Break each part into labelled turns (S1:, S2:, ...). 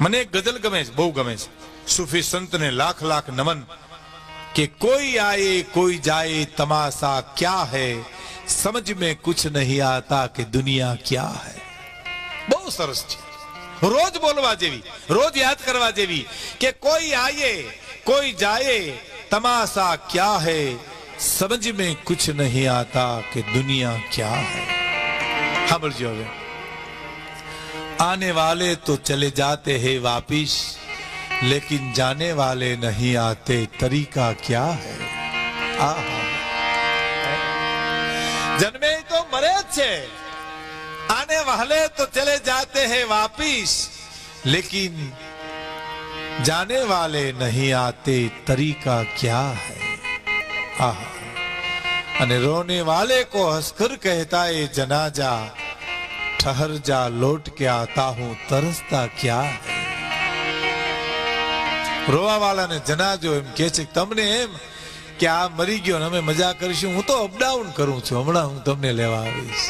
S1: મને ગઝલ ગમે છે બહુ ગમે છે સુફી સંતને લાખ લાખ નમન કે કોઈ આયે કોઈ જાય તમાશા શું છે સમજ મે kuch નહીં aata ke duniya kya hai બહુ સરસ છે રોજ બોલવા જેવી રોજ યાદ કરવા જેવી કે કોઈ આયે કોઈ જાય તમાશા શું છે સમજ મે kuch નહીં aata ke duniya kya hai ખબર જો आने वाले तो चले जाते हैं वापिस लेकिन जाने वाले नहीं आते तरीका क्या है जन्मे तो मरे छे आने वाले तो चले जाते हैं वापिस लेकिन जाने वाले नहीं आते तरीका क्या है आने रोने वाले को हंसकर कहता है जनाजा ठहर जा लौट के आता हूं તરસતા ક્યાં રોવાવાળાને જનાજો એમ કે છે તમને એમ કે આ મરી ગયો અમે મજા કરીશું હું તો અપડાઉન કરું છું હમણાં હું તમને લેવા આવીશ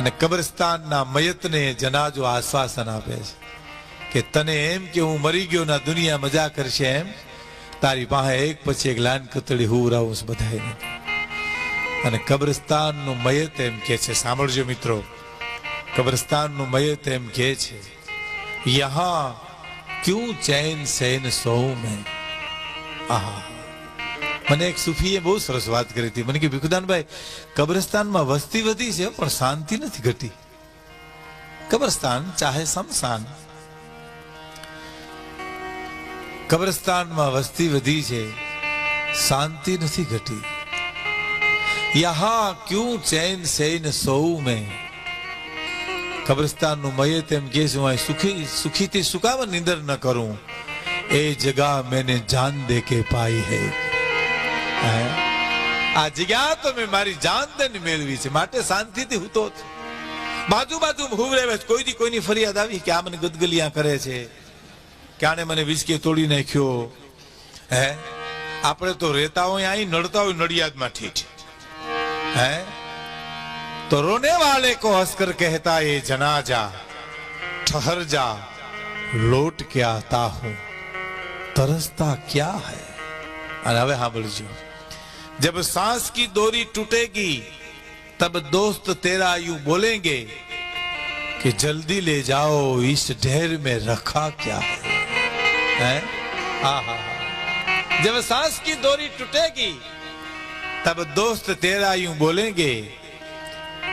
S1: અને કબ્રસ્તાનના મયતને જનાજો આશ્વાસન આપે છે કે તને એમ કે હું મરી ગયો ના દુનિયા મજા કરશે એમ તારી પાસે એક પછી એક લાન કતડી હું રાવું બધાય નથી અને કબ્રસ્તાનનું મયત એમ કે છે સાંભળજો મિત્રો કબ્રસ્તાનનું મયત એમ કે છે યહા ક્યું ચૈન સૈન સૌ મેં આહા મને એક સુફીએ બહુ સરસ વાત કરી હતી મને કે ભીખુદાનભાઈ કબ્રસ્તાનમાં વસ્તી વધી છે પણ શાંતિ નથી ઘટી કબ્રસ્તાન ચાહે સમસાન કબ્રસ્તાનમાં વસ્તી વધી છે શાંતિ નથી ઘટી યહા ક્યું ચૈન સૈન સૌ મેં કબ્રસ્તાનનું મયે તેમ કે છું અહીં સુખી સુખીથી સુકામ નિંદર ન કરું એ જગા મેને જાન દે કે પાઈ હે આ જગ્યા તો મેં મારી જાન દેન મેળવી છે માટે શાંતિથી હુતો છું બાજુ બાજુ હું કોઈ કોઈથી કોઈની ફરિયાદ આવી કે આ મને ગદગલિયા કરે છે કે મને વિસ્કી તોડી નાખ્યો હે આપણે તો રહેતા હોય અહીં નડતા હોય નડિયાદમાં ઠીઠ है तो रोने वाले को हंसकर कहता ये जना जा ठहर जा लौट के आता हूं तरसता क्या है अरे हवे हाँ, बोल जी जब सांस की दोरी टूटेगी तब दोस्त तेरा यू बोलेंगे कि जल्दी ले जाओ इस ढेर में रखा क्या है, हा हा हा हाँ। जब सांस की दोरी टूटेगी तब दोस्त तेरा यूं बोलेंगे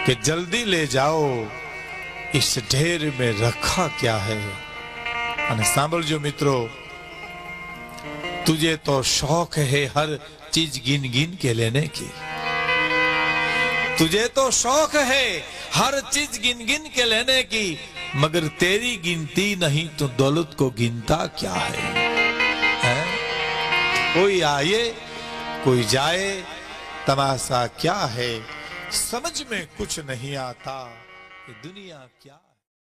S1: कि जल्दी ले जाओ इस ढेर में रखा क्या है सांबल जो मित्रों तुझे तो शौक है हर चीज गिन गिन के लेने की तुझे तो शौक है हर चीज गिन गिन के लेने की मगर तेरी गिनती नहीं तो दौलत को गिनता क्या है, है? कोई आए कोई जाए तमाशा क्या है समझ में कुछ नहीं आता कि दुनिया क्या